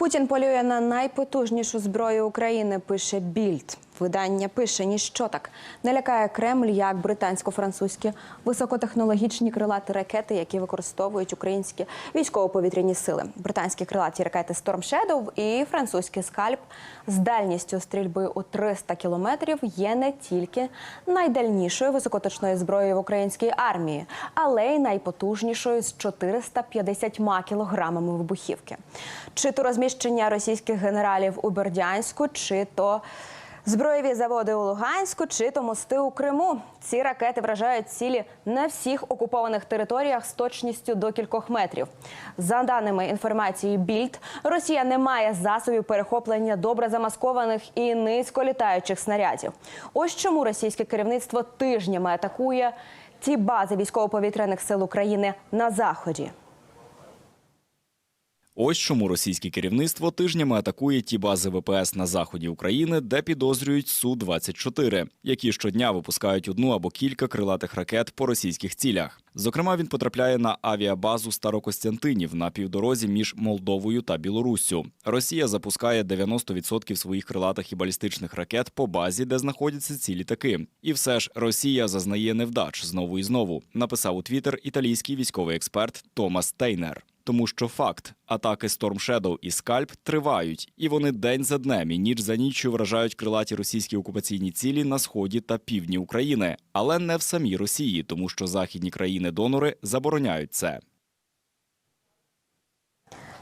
Путін полює на найпотужнішу зброю України. Пише Більд. Видання пише ніщо так не лякає Кремль як британсько-французькі високотехнологічні крилаті ракети, які використовують українські військово-повітряні сили. Британські крилаті ракети Storm Shadow і французький скальп з дальністю стрільби у 300 кілометрів є не тільки найдальнішою високоточною зброєю в українській армії, але й найпотужнішою з 450 кілограмами вибухівки. Чи то розміщення російських генералів у Бердянську, чи то Зброєві заводи у Луганську чи то мости у Криму. Ці ракети вражають цілі на всіх окупованих територіях з точністю до кількох метрів. За даними інформації Більд, Росія не має засобів перехоплення добре замаскованих і низьколітаючих снарядів. Ось чому російське керівництво тижнями атакує ці бази військово-повітряних сил України на заході. Ось чому російське керівництво тижнями атакує ті бази ВПС на заході України, де підозрюють су 24 які щодня випускають одну або кілька крилатих ракет по російських цілях. Зокрема, він потрапляє на авіабазу Старокостянтинів на півдорозі між Молдовою та Білоруссю. Росія запускає 90% своїх крилатих і балістичних ракет по базі, де знаходяться ці літаки. І все ж Росія зазнає невдач знову і знову. Написав у Твіттер італійський військовий експерт Томас Тейнер. Тому що факт атаки Storm Shadow і Скальп тривають, і вони день за днем і ніч за ніччю вражають крилаті російські окупаційні цілі на сході та півдні України, але не в самій Росії, тому що західні країни-донори забороняють це.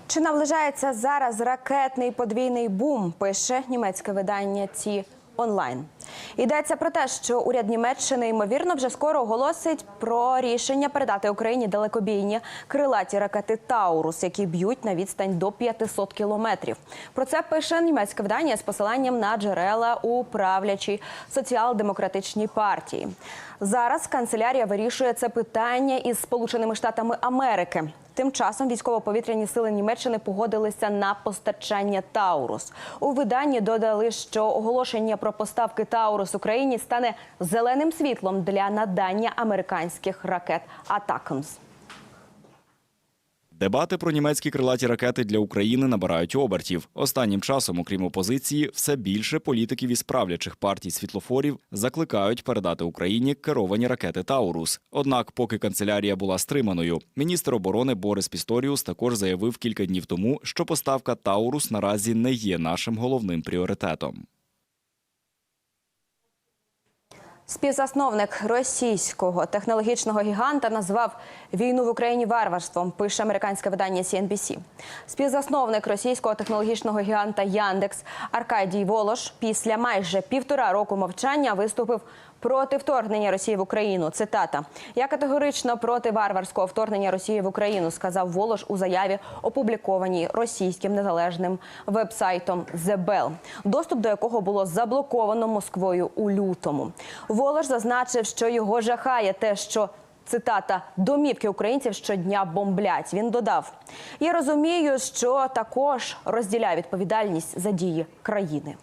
Чи наближається зараз ракетний подвійний бум? Пише німецьке видання Ті онлайн. Йдеться про те, що уряд Німеччини ймовірно вже скоро оголосить про рішення передати Україні далекобійні крилаті ракети Таурус, які б'ють на відстань до 500 кілометрів. Про це пише німецьке видання з посиланням на джерела у правлячій соціал-демократичній партії. Зараз канцелярія вирішує це питання із Сполученими Штатами Америки. Тим часом військово-повітряні сили Німеччини погодилися на постачання Таурус. У виданні додали, що оголошення про поставки Таурус Україні стане зеленим світлом для надання американських ракет Атакамс. Дебати про німецькі крилаті ракети для України набирають обертів. Останнім часом, окрім опозиції, все більше політиків із правлячих партій світлофорів закликають передати Україні керовані ракети Таурус. Однак, поки канцелярія була стриманою, міністр оборони Борис Пісторіус також заявив кілька днів тому, що поставка Таурус наразі не є нашим головним пріоритетом. Співзасновник російського технологічного гіганта назвав війну в Україні варварством. Пише американське видання CNBC. Співзасновник російського технологічного гіганта Яндекс Аркадій Волош після майже півтора року мовчання виступив проти вторгнення Росії в Україну. Цитата: Я категорично проти варварського вторгнення Росії в Україну, сказав Волош у заяві, опублікованій російським незалежним вебсайтом Bell, доступ до якого було заблоковано Москвою у лютому. Волош зазначив, що його жахає те, що. Цитата домівки українців щодня бомблять. Він додав: Я розумію, що також розділяю відповідальність за дії країни.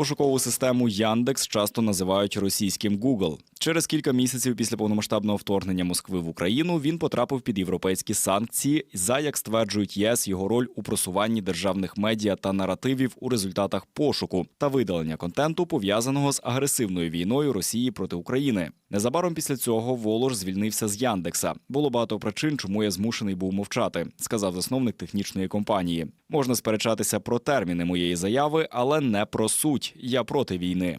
Пошукову систему Яндекс часто називають російським Google. Через кілька місяців після повномасштабного вторгнення Москви в Україну він потрапив під європейські санкції за, як стверджують ЄС, його роль у просуванні державних медіа та наративів у результатах пошуку та видалення контенту, пов'язаного з агресивною війною Росії проти України. Незабаром після цього Волош звільнився з Яндекса. Було багато причин, чому я змушений був мовчати, сказав засновник технічної компанії. Можна сперечатися про терміни моєї заяви, але не про суть. Я проти війни.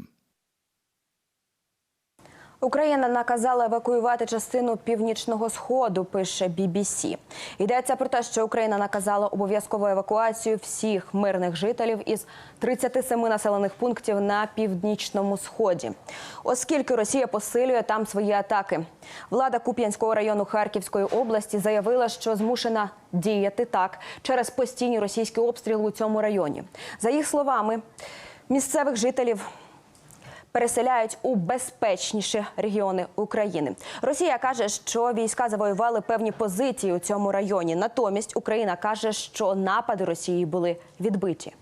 Україна наказала евакуювати частину північного сходу. Пише BBC. Йдеться про те, що Україна наказала обов'язкову евакуацію всіх мирних жителів із 37 населених пунктів на північному сході, оскільки Росія посилює там свої атаки. Влада Куп'янського району Харківської області заявила, що змушена діяти так через постійні російські обстріли у цьому районі. За їх словами, місцевих жителів переселяють у безпечніші регіони України. Росія каже, що війська завоювали певні позиції у цьому районі. Натомість Україна каже, що напади Росії були відбиті.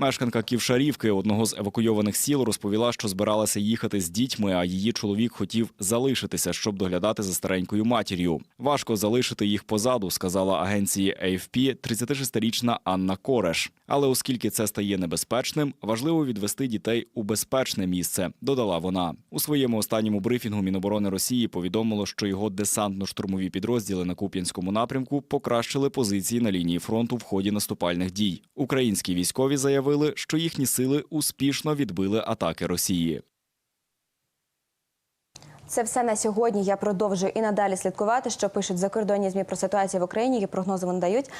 Мешканка Ківшарівки, одного з евакуйованих сіл, розповіла, що збиралася їхати з дітьми, а її чоловік хотів залишитися, щоб доглядати за старенькою матір'ю. Важко залишити їх позаду, сказала агенції AFP 36-річна Анна Кореш. Але оскільки це стає небезпечним, важливо відвести дітей у безпечне місце, додала вона. У своєму останньому брифінгу Міноборони Росії повідомило, що його десантно-штурмові підрозділи на Куп'янському напрямку покращили позиції на лінії фронту в ході наступальних дій. Українські військові заявили, що їхні сили успішно відбили атаки Росії. Це все на сьогодні. Я продовжую і надалі слідкувати, що пишуть закордонні змі про ситуацію в Україні. Які прогнози вони дають.